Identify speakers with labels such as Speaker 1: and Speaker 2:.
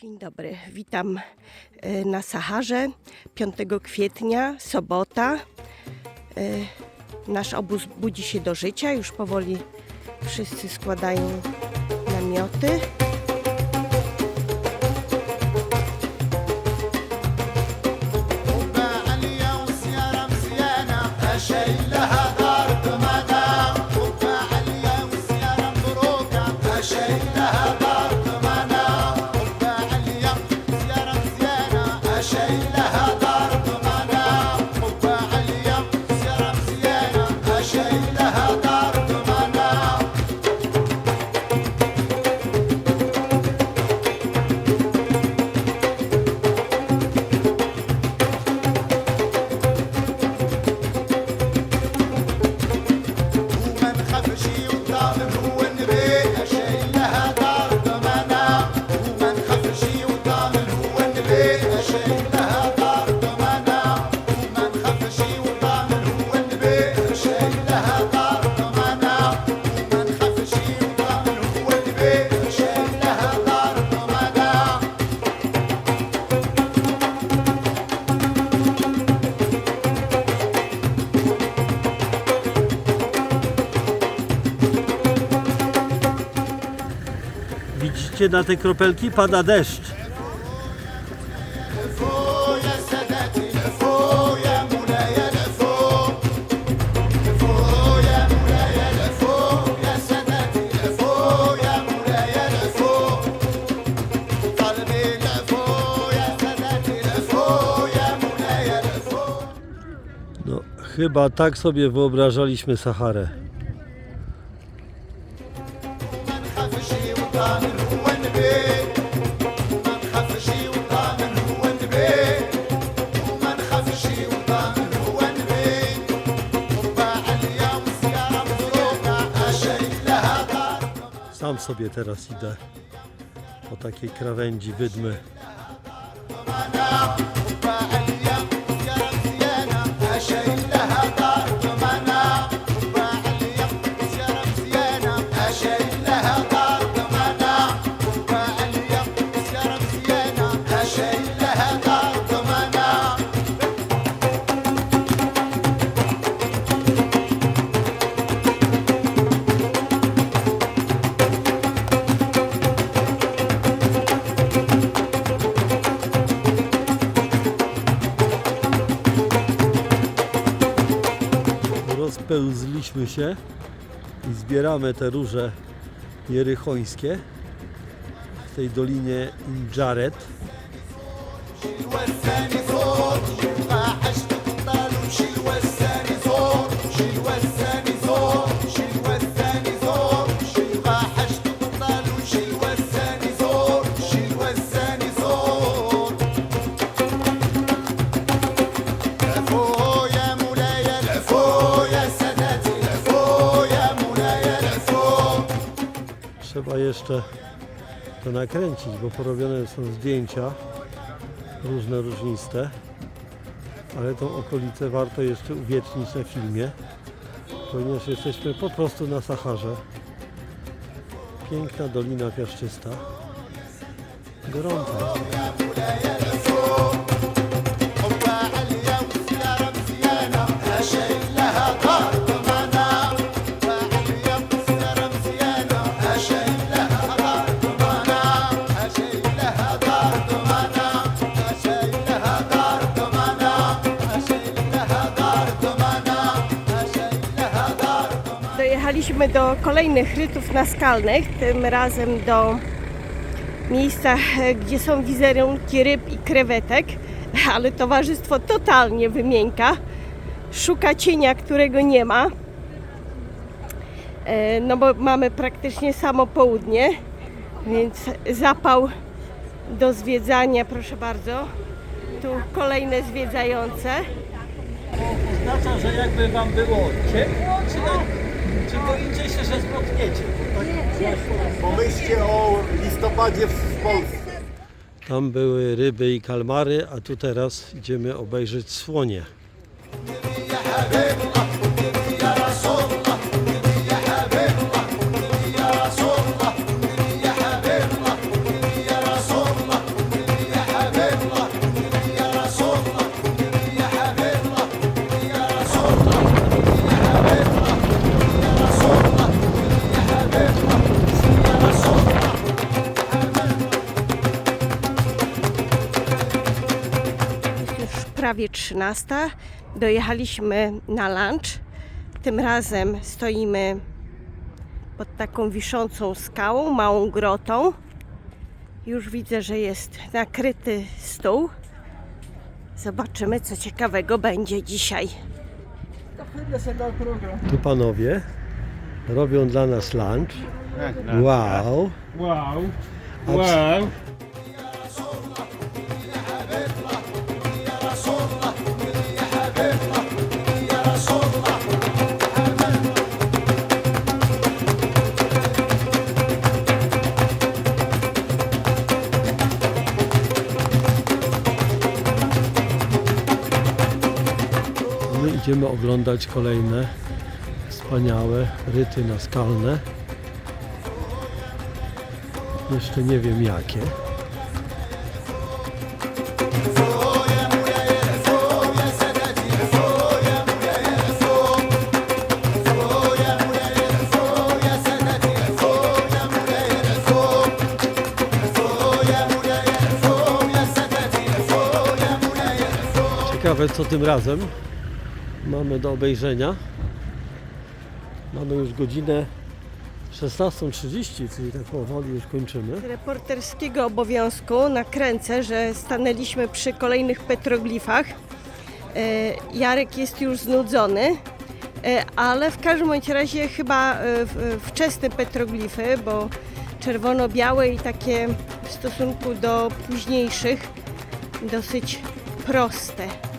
Speaker 1: Dzień dobry, witam e, na Saharze 5 kwietnia, sobota. E, Nasz obóz budzi się do życia, już powoli wszyscy składają namioty.
Speaker 2: قبة
Speaker 3: patrzcie na te kropelki, pada deszcz. No, chyba tak sobie wyobrażaliśmy Saharę. Sam sobie teraz idę po takiej krawędzi wydmy. Rozpełzliśmy się i zbieramy te róże jerychońskie w tej dolinie Injaret. Trzeba jeszcze to nakręcić, bo porobione są zdjęcia różne, różniste. Ale tą okolicę warto jeszcze uwiecznić na filmie, ponieważ jesteśmy po prostu na Saharze. Piękna dolina piaszczysta. Gorąca.
Speaker 1: Pojechaliśmy do kolejnych rytów naskalnych, tym razem do miejsca, gdzie są wizerunki ryb i krewetek, ale towarzystwo totalnie wymienka. Szuka cienia, którego nie ma, e, no bo mamy praktycznie samo południe, więc zapał do zwiedzania, proszę bardzo. Tu kolejne zwiedzające.
Speaker 3: Oznacza, że jakby Wam było ciepło, czy tak? Czy boicie się, że zmokniecie?
Speaker 4: Pomyślcie o listopadzie w Polsce.
Speaker 3: Tam były ryby i kalmary, a tu teraz idziemy obejrzeć słonie.
Speaker 1: Prawie 13. Dojechaliśmy na lunch. Tym razem stoimy pod taką wiszącą skałą, małą grotą. Już widzę, że jest nakryty stół. Zobaczymy, co ciekawego będzie dzisiaj.
Speaker 5: Tu panowie robią dla nas lunch. Wow.
Speaker 6: Wow.
Speaker 5: A
Speaker 6: Wow.
Speaker 5: My idziemy oglądać kolejne wspaniałe ryty naskalne. Jeszcze nie wiem jakie. Ciekawe co tym razem mamy do obejrzenia. Mamy już godzinę 16.30, czyli tak powoli już kończymy.
Speaker 1: Z reporterskiego obowiązku nakręcę, że stanęliśmy przy kolejnych petroglifach. E, Jarek jest już znudzony, e, ale w każdym razie chyba e, wczesne petroglify, bo czerwono-białe i takie w stosunku do późniejszych dosyć proste.